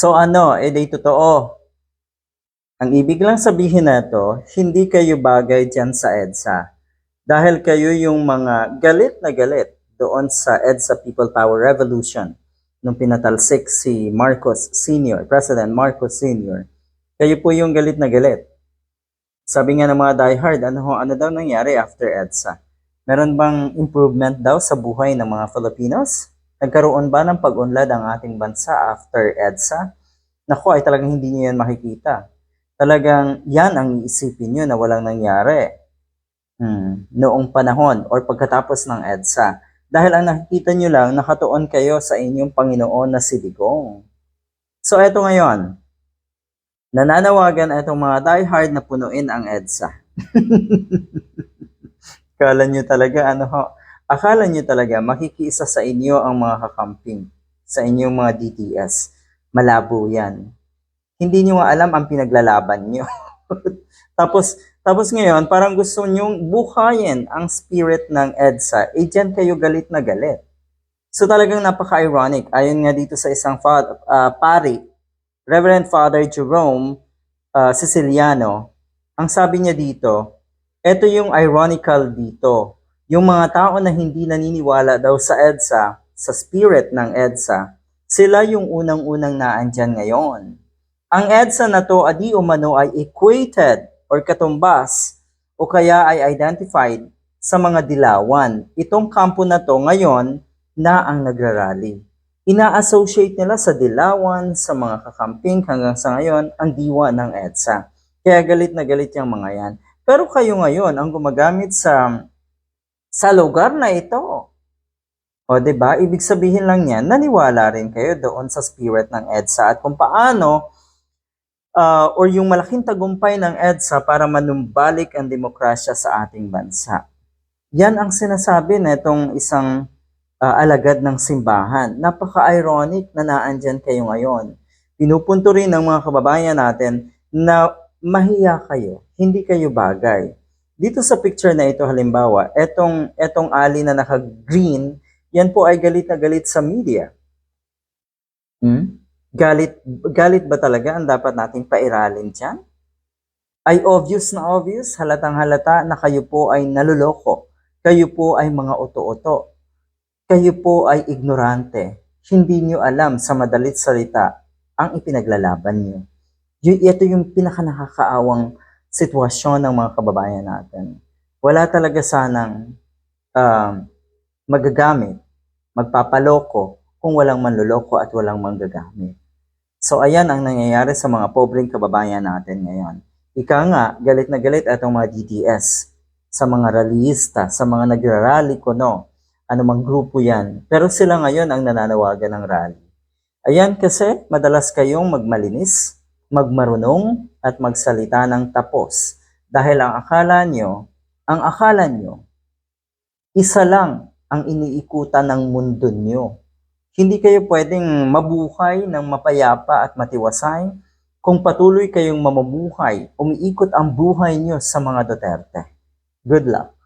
So ano, eh di totoo. Ang ibig lang sabihin na hindi kayo bagay dyan sa EDSA. Dahil kayo yung mga galit na galit doon sa EDSA People Power Revolution nung pinatalsik si Marcos Sr., President Marcos Sr. Kayo po yung galit na galit. Sabi nga ng mga diehard, ano, ho, ano daw nangyari after EDSA? Meron bang improvement daw sa buhay ng mga Filipinos? Nagkaroon ba ng pag-unlad ang ating bansa after EDSA? Naku, ay talagang hindi niyo yan makikita. Talagang yan ang iisipin nyo na walang nangyari hmm, noong panahon or pagkatapos ng EDSA. Dahil ang nakikita nyo lang, nakatuon kayo sa inyong Panginoon na si Digong. So eto ngayon, nananawagan itong mga diehard na punuin ang EDSA. Akala nyo talaga, ano ho, akala nyo talaga makikiisa sa inyo ang mga kakamping, sa inyong mga DTS. Malabo yan. Hindi nyo nga alam ang pinaglalaban nyo. tapos, tapos ngayon, parang gusto nyong buhayin ang spirit ng EDSA. Eh, dyan kayo galit na galit. So talagang napaka-ironic. Ayon nga dito sa isang fa- ah, pari, Reverend Father Jerome ah, Siciliano, ang sabi niya dito, ito yung ironical dito. Yung mga tao na hindi naniniwala daw sa EDSA, sa spirit ng EDSA, sila yung unang-unang naandyan ngayon. Ang EDSA na to, adi umano ay equated or katumbas o kaya ay identified sa mga dilawan. Itong kampo na to ngayon na ang nagrarally. Ina-associate nila sa dilawan, sa mga kakamping hanggang sa ngayon ang diwa ng EDSA. Kaya galit na galit yung mga yan. Pero kayo ngayon ang gumagamit sa sa lugar na ito. O ba? Ibig sabihin lang yan, naniwala rin kayo doon sa spirit ng EDSA at kung paano ah, or yung malaking tagumpay ng EDSA para manumbalik ang demokrasya sa ating bansa. Yan ang sinasabi na itong isang ah, alagad ng simbahan. Napaka-ironic na naandyan kayo ngayon. Pinupunto rin ng mga kababayan natin na mahiya kayo, hindi kayo bagay. Dito sa picture na ito halimbawa, etong etong ali na naka-green, yan po ay galit na galit sa media. Hmm? Galit galit ba talaga ang dapat nating pairalin diyan? Ay obvious na obvious, halatang halata na kayo po ay naluloko. Kayo po ay mga oto-oto. Kayo po ay ignorante. Hindi nyo alam sa madalit salita ang ipinaglalaban nyo. Y- ito yung pinaka nakakaawang sitwasyon ng mga kababayan natin. Wala talaga sanang um, magagamit, magpapaloko kung walang manluloko at walang manggagamit. So ayan ang nangyayari sa mga pobreng kababayan natin ngayon. Ika nga, galit na galit atong mga DDS sa mga rallyista, sa mga nagrarally ko no, anumang grupo yan. Pero sila ngayon ang nananawagan ng rally. Ayan kasi madalas kayong magmalinis, magmarunong at magsalita ng tapos. Dahil ang akala nyo, ang akala nyo, isa lang ang iniikutan ng mundo nyo. Hindi kayo pwedeng mabuhay ng mapayapa at matiwasay kung patuloy kayong mamabuhay, umiikot ang buhay nyo sa mga Duterte. Good luck.